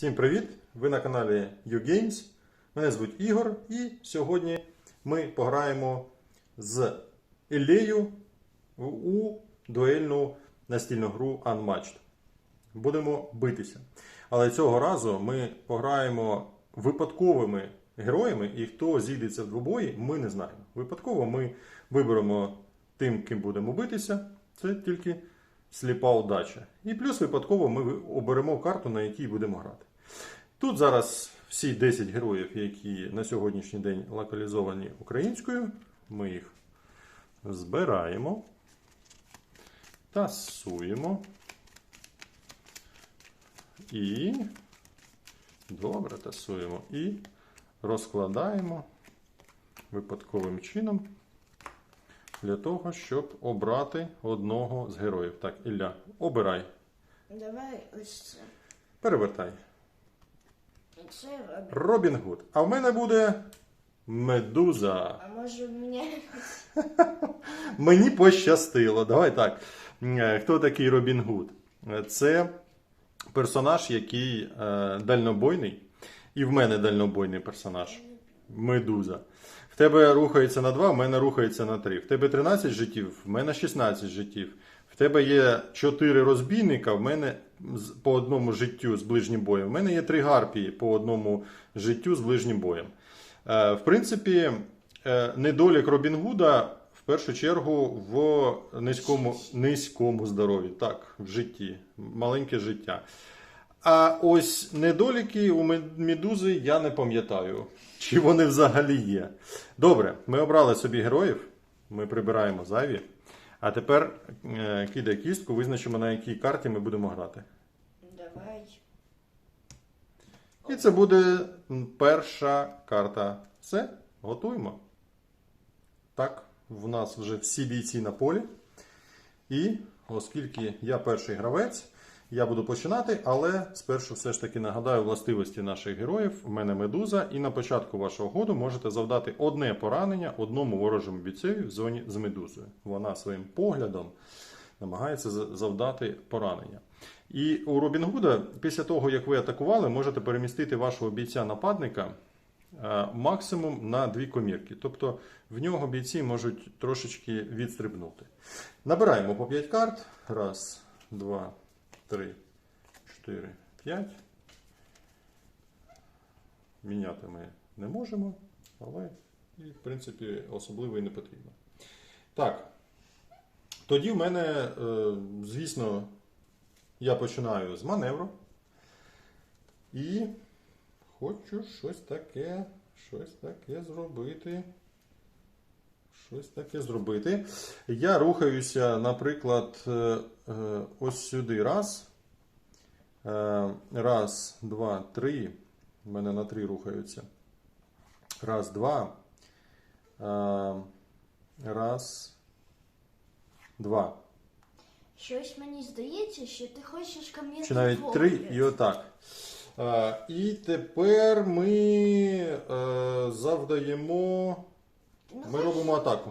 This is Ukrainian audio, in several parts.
Всім привіт! Ви на каналі YouGames. Мене звуть Ігор, і сьогодні ми пограємо з Іллею у дуельну настільну гру Unmatched. Будемо битися. Але цього разу ми пограємо випадковими героями, і хто зійдеться в двобої, ми не знаємо. Випадково ми виберемо тим, ким будемо битися. Це тільки сліпа удача. І плюс випадково ми оберемо карту, на якій будемо грати. Тут зараз всі 10 героїв, які на сьогоднішній день локалізовані українською. Ми їх збираємо, тасуємо. І добре тасуємо. І розкладаємо випадковим чином для того, щоб обрати одного з героїв. Так, Ілля, обирай. Давай ось це. Перевертай. Це. Робін Гуд. А в мене буде медуза. А може в мене Мені пощастило. Давай так. Е, Хто такий Робін Гуд? Е, Це персонаж, який е, дальнобойний. І в мене дальнобойний персонаж. Медуза. Тебе рухається на 2, в мене рухається на 3. В тебе 13 життів, в мене 16 життів. В тебе є 4 розбійника, в мене по одному життю з ближнім боєм. В мене є 3 гарпії по одному життю з ближнім боєм. Е, В принципі, е, недолік Робін Гуда в першу чергу в низькому, низькому здоров'ї, так, в житті, маленьке життя. А ось недоліки у медузи я не пам'ятаю, чи вони взагалі є. Добре, ми обрали собі героїв, ми прибираємо зайві. А тепер е, кидай кістку, визначимо на якій карті ми будемо грати. давай. І це буде перша карта. Все, готуємо. Так, в нас вже всі бійці на полі. І оскільки я перший гравець, я буду починати, але спершу все ж таки нагадаю властивості наших героїв. У мене медуза, і на початку вашого ходу можете завдати одне поранення одному ворожому бійцеві в зоні з медузою. Вона своїм поглядом намагається завдати поранення. І у Робін Гуда, після того, як ви атакували, можете перемістити вашого бійця-нападника е, максимум на дві комірки. Тобто в нього бійці можуть трошечки відстрибнути. Набираємо по 5 карт. Раз, два, три, чотири, п'ять. Міняти ми не можемо, але і, в принципі особливо і не потрібно. Так. Тоді в мене, е, звісно, я починаю з маневру. І хочу щось таке, щось таке зробити. Щось таке зробити. Я рухаюся, наприклад, е, е, ось сюди. Раз. Е, Раз, два, три. У мене на три рухаються. Раз, два. Раз. Два. Щось мені здається, що ти хочеш ко мені Чи навіть три і отак. А, і тепер ми завдаємо. Ну, Ми робимо атаку.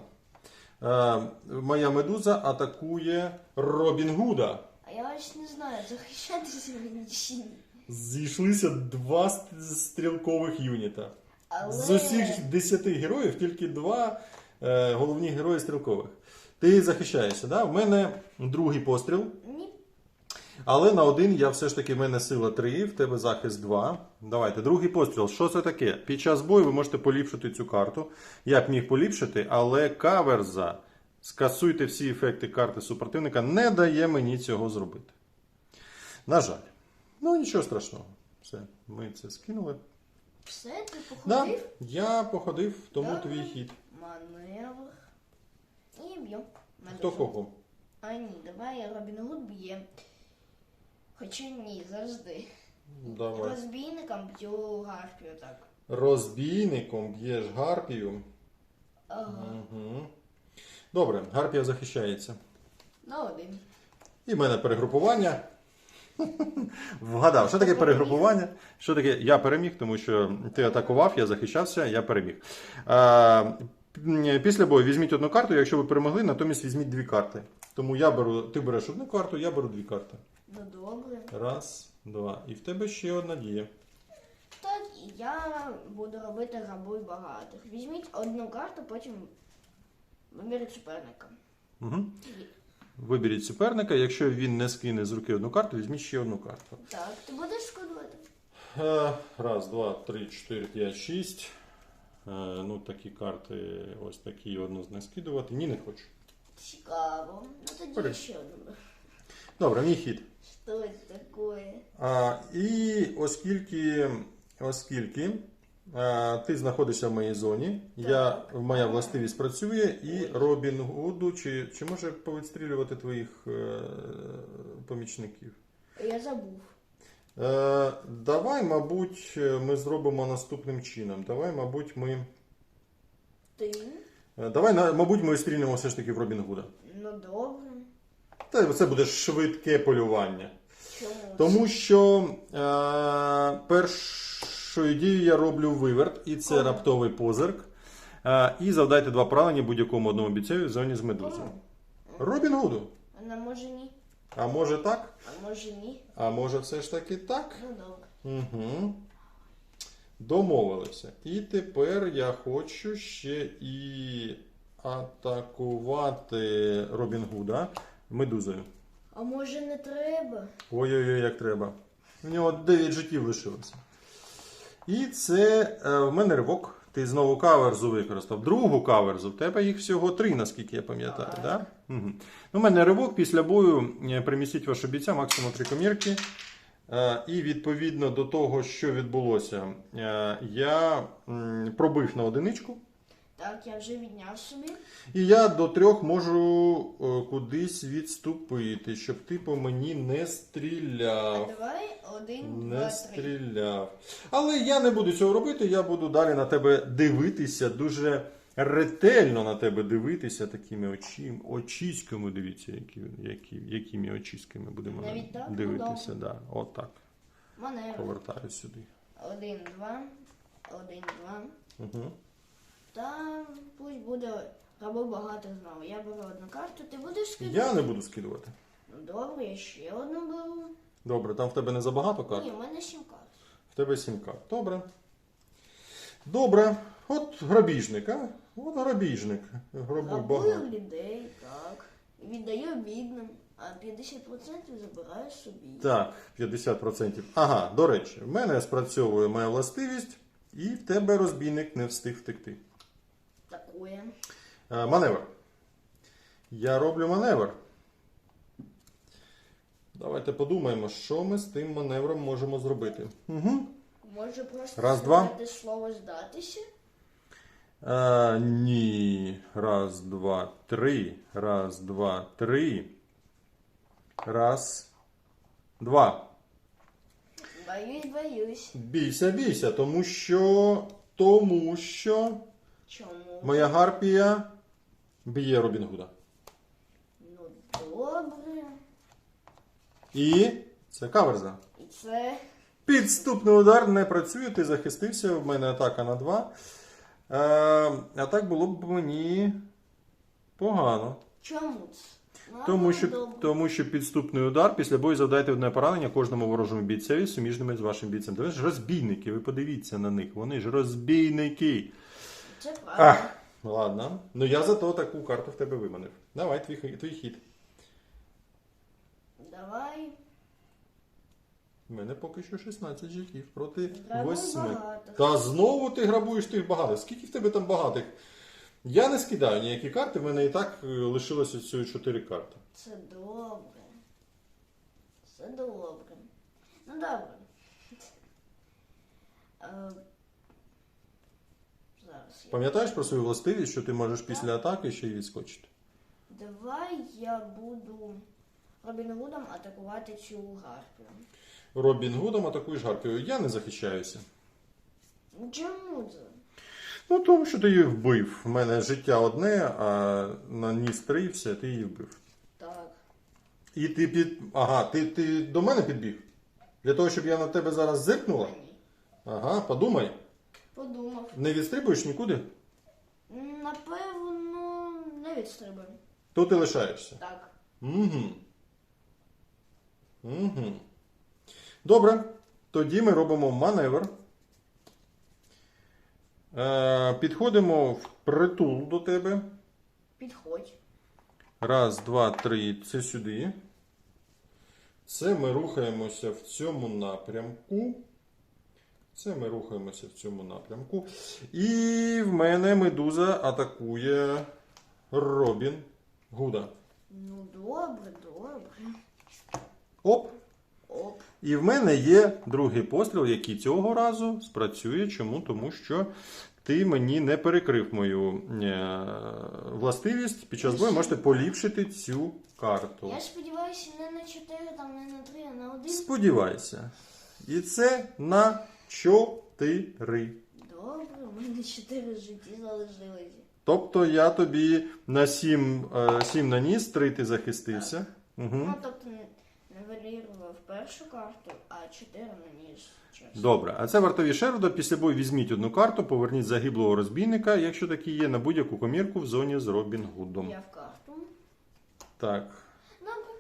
Е, моя медуза атакує Робін Гуда. А я ось не знаю, захищатися мені чи ні. Зійшлися два ст- стрілкових юніта. Але З усіх 10 героїв тільки два е, головні герої стрілкових. Ти захищаєшся, да? У мене другий постріл. ні. Але на один я все ж таки в мене сила 3, в тебе захист 2. Давайте, другий постріл. Що це таке? Під час бою ви можете поліпшити цю карту. Я б міг поліпшити, але каверза. Скасуйте всі ефекти карти супротивника, не дає мені цього зробити. На жаль. Ну нічого страшного. Все, ми це скинули. Все, ти Да, походив? я походив, тому Добре. твій хід. Маневр. І б'ю. Хто кого? А ні, давай Робін Гуд б'є. Хоча ні, завжди. Давай. Розбійникам б'ю гарпію так. Розбійником б'єш гарпію. Ага. Угу. Добре, гарпія захищається. На один. І в мене перегрупування. Вгадав, що таке перегрупування? Що таке? Я переміг, тому що ти атакував, я захищався, я переміг. А, після бою візьміть одну карту, якщо ви перемогли, натомість візьміть дві карти. Тому я беру, ти береш одну карту, я беру дві карти. Ну добре. Раз, два. І в тебе ще одна дія. Так, я буду робити грабуй багатих. Візьміть одну карту, потім виберіть суперника. Угу. Виберіть суперника. Якщо він не скине з руки одну карту, візьміть ще одну карту. Так, ти будеш складувати? Е, Раз, два, три, чотири, п'ять, шість. Е, Ну, такі карти, ось такі одну з них скидувати. Ні, не хочу. Цікаво. Ну тоді Бери. ще одну. Добре, мій хід. Це таке? А, і оскільки, оскільки а, ти знаходишся в моїй зоні, я, моя властивість працює, і Робін Гуду, чи, чи може повідстрілювати твоїх е, помічників? Я забув. Е, давай, мабуть, ми зробимо наступним чином. Давай, мабуть, ми. Ти? е, Давай, на- мабуть, ми стрільнемо все ж таки в Робін Гуда. Ну добре. Та це буде швидке полювання. Тому що е, першою дією я роблю виверт, і це раптовий позирк. Е, і завдайте два поранення будь-якому одному бійцеві в зоні з медузою. Робін Гуду. Вона може ні, А може так? а може ні. А може все ж таки так? Ну добре. Угу. Домовилися. І тепер я хочу ще і атакувати Робін Гуда медузою. А може не треба? Ой-ой-ой, як треба. У нього 9 життів лишилося. І це е, в мене ривок. Ти знову каверзу використав. Другу каверзу. В тебе їх всього три, наскільки я пам'ятаю. Так. Да? Угу. У мене ривок після бою е, примістіть вашого бійця максимум три комірки. Е, І відповідно до того, що відбулося, е, я м, пробив на одиничку. Так, я вже відняв собі. І я до трьох можу е, кудись відступити, щоб ти по мені не А стріляв. давай один, Не два, три. стріляв. Але я не буду цього робити, я буду далі на тебе дивитися, дуже ретельно на тебе дивитися такими очі, очіськами. Дивіться, які, які, якими очіськами будемо Навіть так? Ну, дивитися. Да, от так. Маневр. Повертаю сюди. Один, два. Один, два. Угу. Та пусть буде або багато знову. Я беру одну карту, ти будеш скидати? Я не буду скидувати. Ну добре, я ще одну беру. Добре, там в тебе не забагато карт. Ні, в мене сім карт. В тебе сім карт. Добре. Добре. От грабіжник, а? От грабіжник. Грабую багато. людей, так. Віддаю бідним, а 50% забираю собі. Так, 50%. Ага, до речі, в мене спрацьовує моя властивість, і в тебе розбійник не встиг втекти. Такое. Е, маневр. Я роблю маневр. Давайте подумаємо, що ми з тим маневром можемо зробити. Угу. Може просто Раз, два. слово здатися? Е, ні. Раз, два, три. Раз, два, три. Раз, два. Боюсь, боюсь. Бійся, бійся, тому що. Тому що Чому? моя гарпія б'є Робін Гуда. Ну добре. І це каверза. І це Підступний удар не працює, ти захистився, в мене атака на 2. Е, а так було б мені погано. чому Тому що, добре. тому що підступний удар після бою завдайте одне поранення кожному ворожому бійцеві суміжними з вашим бійцем. Ви ж розбійники, ви подивіться на них, вони ж розбійники. Це правда. Ладно. Ну я зато таку карту в тебе виманив. Давай, твій, твій хід. Давай. У мене поки що 16 життів проти Грабуй 8. багатих. Та знову ти грабуєш тих багатих. Скільки в тебе там багатих? Я не скидаю ніякі карти, в мене і так е, лишилося всього 4 карти. Це добре. Це добре. Ну добре. Е, Зараз. Пам'ятаєш про свою властивість, що ти можеш після атаки ще й відскочити? Давай я буду Робін Гудом атакувати цю гарпію. Робін Гудом атакуєш гарпію. Я не захищаюся. Чому це? Ну, тому що ти її вбив. У мене життя одне, а на ніс три, все, ти її вбив. Так. І ти під. Ага, ти, ти до мене підбіг? Для того, щоб я на тебе зараз зиркнула? Ага, подумай. Подумав. Не відстрибуєш нікуди? Напевно, не відстрибаю. То ти лишаєшся. Так. Угу. Угу. Добре. Тоді ми робимо маневр. Е, підходимо в притул до тебе. Підходь. Раз, два, три. Це сюди. Це ми рухаємося в цьому напрямку. Це ми рухаємося в цьому напрямку. І в мене медуза атакує Робін Гуда. Ну, добре, добре. Оп! Оп. І в мене є другий постріл, який цього разу спрацює. Чому? Тому що ти мені не перекрив мою е, властивість. Під час бою можете поліпшити цю карту. Я сподіваюся, не на 4, там не на 3, а на 1. Сподівайся. І це на 4. Добре, у мене 4 житті залишилися. Тобто я тобі на 7, 7 наніс, 3 ти захистився. Угу. Ну, тобто не, першу карту, а 4 наніс. Чесно. Добре, а це вартові Шеруда. Після бою візьміть одну карту, поверніть загиблого розбійника, якщо такий є, на будь-яку комірку в зоні з Робін Гудом. Я в карту. Так. Добре.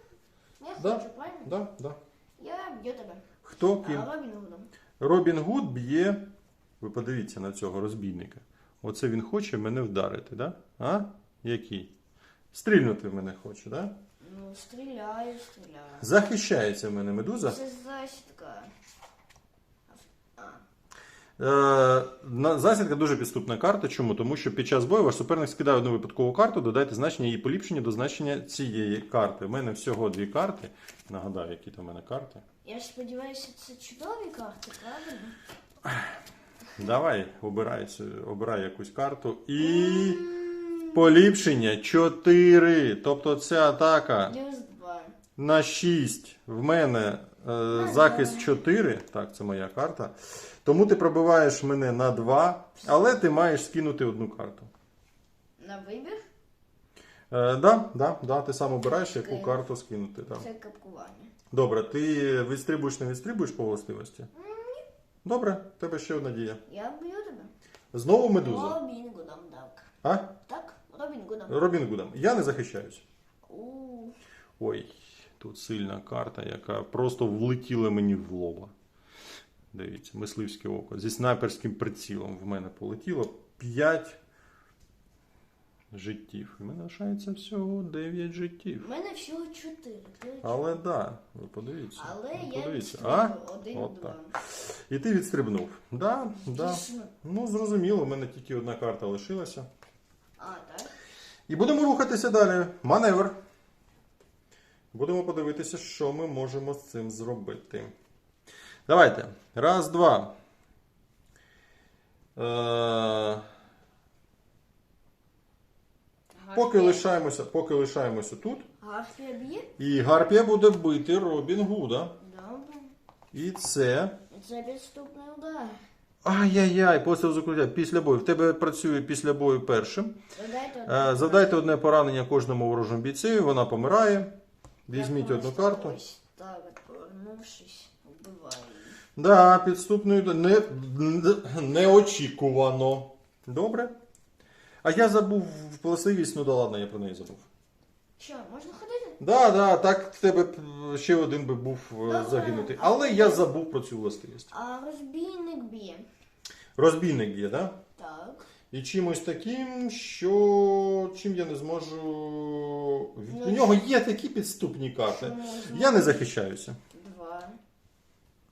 Я Да. хочу, правильно? Да, да. Я б'ю тебе. Хто ким? А Робін Гудом. Робін Гуд б'є. Ви подивіться на цього розбійника. Оце він хоче мене вдарити, да? А? Який? Стрільнути в мене хоче, да? Ну, стріляю, стріляю. Захищається в мене медуза. Це засідка. Е, засідка дуже підступна карта. Чому? Тому що під час бою ваш суперник скидає одну випадкову карту, додайте значення її поліпшення до значення цієї карти. У мене всього дві карти. Нагадаю, які там у мене карти. Я ж сподіваюся, це чудові карти, правильно? Давай, обирай, обирай якусь карту. І поліпшення 4. Тобто ця атака Плюс 2. на 6. В мене е, захист 4. Так, це моя карта. Тому ти пробиваєш мене на 2, але ти маєш скинути одну карту. На вибір Е, да, да, да, ти сам обираєш, яку Окей. карту скинути. Да. це капкування. Добре, ти відстрибуєш, не відстрибуєш по властивості? Добре, тебе ще одна дія. Я б'ю тебе. Знову медуза. Робін Гудом, так. А? Так, Робін Гудом. Робін Гудом. Я не захищаюсь. У, Ой, тут сильна карта, яка просто влетіла мені в лоба. Дивіться, мисливське око. Зі снайперським прицілом в мене полетіло 5 життів. У мене лишається всього 9 життів. У мене всього 4. Але да, ви подивіться. Але ви я подивіться. один От два. так. І ти відстрибнув. Да, да. Ну, зрозуміло, у мене тільки одна карта лишилася. А, так. І будемо рухатися далі. Маневр. Будемо подивитися, що ми можемо з цим зробити. Давайте. Раз, два. Е, поки лишаємося, поки лишаємося тут. Гарпія б'є? І Гарпія буде бити Робін Гуда. Добре. І це. Це підступний удар. Ай-яй-яй, постріл закриття після бою. В тебе працює після бою першим. Додайте Е, Завдайте одне поранення кожному ворожому бійцеві, вона помирає. Візьміть одну карту. Ось так, от, повернувшись, вбиваю. Да, підступною до- не, неочікувано. Добре. А я забув властивість, ну да ладно, я про неї забув. Що, можна ходити? Да, да, так в тебе б ще один би був е, Добре. загинутий. Але я забув про цю властивість. А розбійник б'є. Розбійник є, да? Так. І чимось таким, що чим я не зможу. Ну, У нього є такі підступні карти. Я не захищаюся.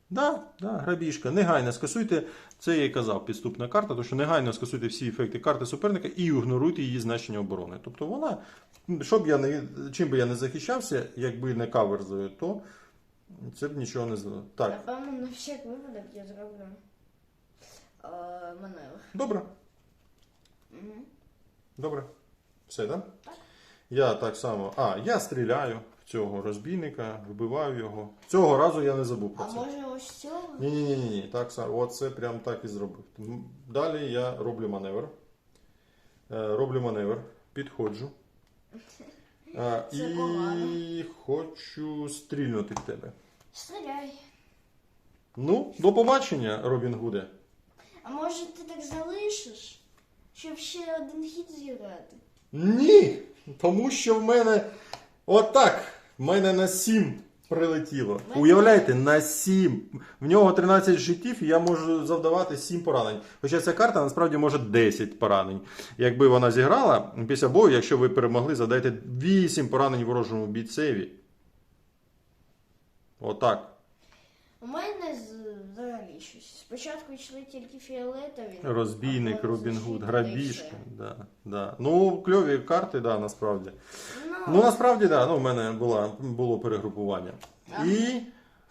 Да, да, грабіжка. Негайно скасуйте. Це я і казав, підступна карта, тому що негайно скасуйте всі ефекти карти суперника і ігноруйте її значення оборони. Тобто вона, щоб я не, чим би я не захищався, якби не каверзою, то це б нічого не зробило. Так, Напевно, на всяк випадок я зроблю е, маневр. добре, Угу. добре. Все, так? Так. Я так само. А, я стріляю цього розбійника, вбиваю його. Цього разу я не забув про А це. може ось цього? Ні, ні, ні, ні, так само. Оце прям так і зробив. Далі я роблю маневр. Е, Роблю маневр, підходжу. Е, Це І погано. хочу стрільнути в тебе. Стріляй. Ну, до побачення, Робін Гуде. А може ти так залишиш, щоб ще один хід зіграти? Ні! Тому що в мене отак. В мене на 7 Прилетіло. Уявляєте, на 7. В нього 13 життів, і я можу завдавати 7 поранень. Хоча ця карта насправді може 10 поранень. Якби вона зіграла після бою, якщо ви перемогли, задайте 8 поранень ворожому бійцеві. Отак. У мене з- взагалі щось. Спочатку йшли тільки фіолетові. Розбійник, а Робін Гуд, грабіжка. Да, да. Ну, кльові карти, да, насправді. Ну, Ну, насправді, да, ну, в мене була, було перегрупування. І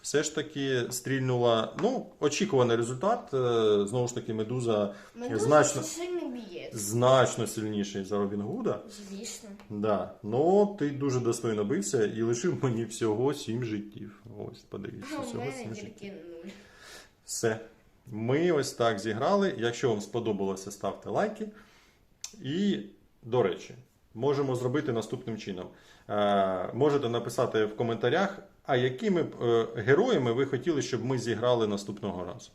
все ж таки стрільнула. Ну, очікуваний результат. Е, Знову ж таки, медуза Медуза значно- значно сильніший за Робін Гуда. Звісно. Да. Ну, ти дуже достойно бився і лишив мені всього сім життів. Ось, подивіться, всього сім життів. нуль. Все. Ми ось так зіграли. Якщо вам сподобалося, ставте лайки. І, до речі, можемо зробити наступним чином. Е, можете написати в коментарях, а якими е, героями ви хотіли, щоб ми зіграли наступного разу.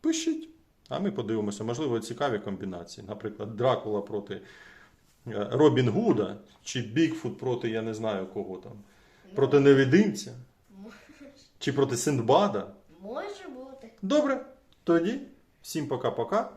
Пишіть, а ми подивимося. Можливо, цікаві комбінації. Наприклад, Дракула проти е, Робін Гуда чи Бігфут проти я не знаю кого там. Проти невидимця чи проти Синдбада. Може бути. Добре, тоді всім пока-пока.